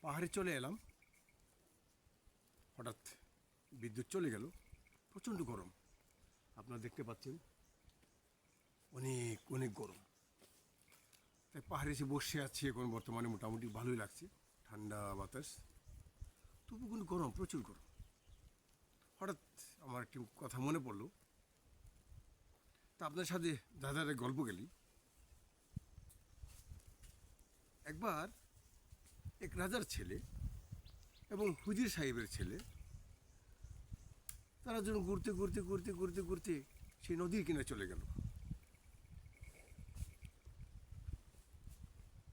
পাহাড়ে চলে এলাম। হঠাৎ বিদ্যুৎ চলে গেল, প্রচণ্ড গরম। আপনারা দেখতে পাচ্ছেন, অনেক অনেক গরম। তাই পাহাড়ে এসে বসে আছি এখন, বর্তমানে মোটামুটি ভালোই লাগছে, ঠান্ডা বাতাস। তবু কিন্তু গরম, প্রচুর গরম। হঠাৎ আমার একটি কথা মনে পড়ল। তা আপনার সাথে দাদার গল্প গেলি। একবার এক রাজার ছেলে এবং হুজির সাহেবের ছেলে। তারা যেন ঘুরতে ঘুরতে ঘুরতে ঘুরতে ঘুরতে সেই নদীর কিনারে চলে গেল।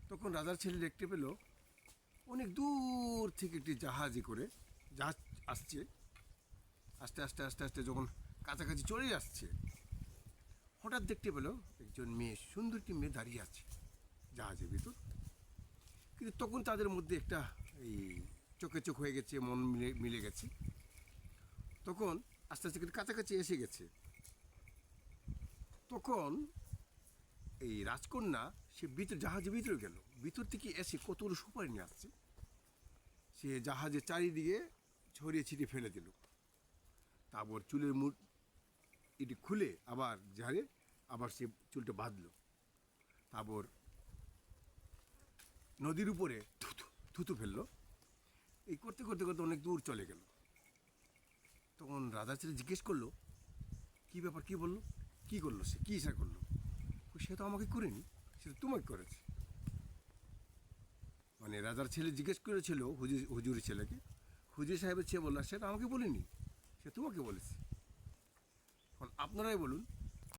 তখন রাজার ছেলে দেখতে পেল অনেক দূর থেকে একটি জাহাজে করে জাহাজ আসছে। আস্তে আস্তে আস্তে আস্তে যখন কাছাকাছি চলে আসছে, হঠাৎ দেখতে পেল একজন মেয়ে, সুন্দর একটি মেয়ে দাঁড়িয়ে আছে জাহাজের ভিতর। কিন্তু তখন তাদের মধ্যে একটা এই চোখে চোখ হয়ে গেছে, মন মিলে মিলে গেছে। তখন আস্তে আস্তে কিন্তু কাছাকাছি এসে গেছে। তখন এই রাজকন্যা, সে ভিতর, জাহাজের ভিতরে গেল। ভিতর থেকে এসে কতগুলো সুপারি নিয়ে আসছে। সে জাহাজের চারিদিকে ছড়িয়ে ছিটিয়ে ফেলে দিল। তারপর চুলের মুঠ এটি খুলে আবার ঝাড়ে আবার সে চুলটা বাঁধলো। তারপর নদীর উপরে থুতু থুতু ফেলল। এই করতে করতে করতে অনেক দূর চলে গেল। তখন রাজা ছেলে জিজ্ঞেস করল, কী ব্যাপার, কী বলল? কী করল সে? কী ইশা করল? সে তো আমাকে করেনি, সে তো তোমাকে করেছে। মানে রাজার ছেলে জিজ্ঞেস করেছিল হুজুর, হুজুরের ছেলেকে, হুজুর সাহেবের ছেলে বলল সেটা আমাকে বলেনি, সে তোমাকে বলেছে। এখন আপনারাই বলুন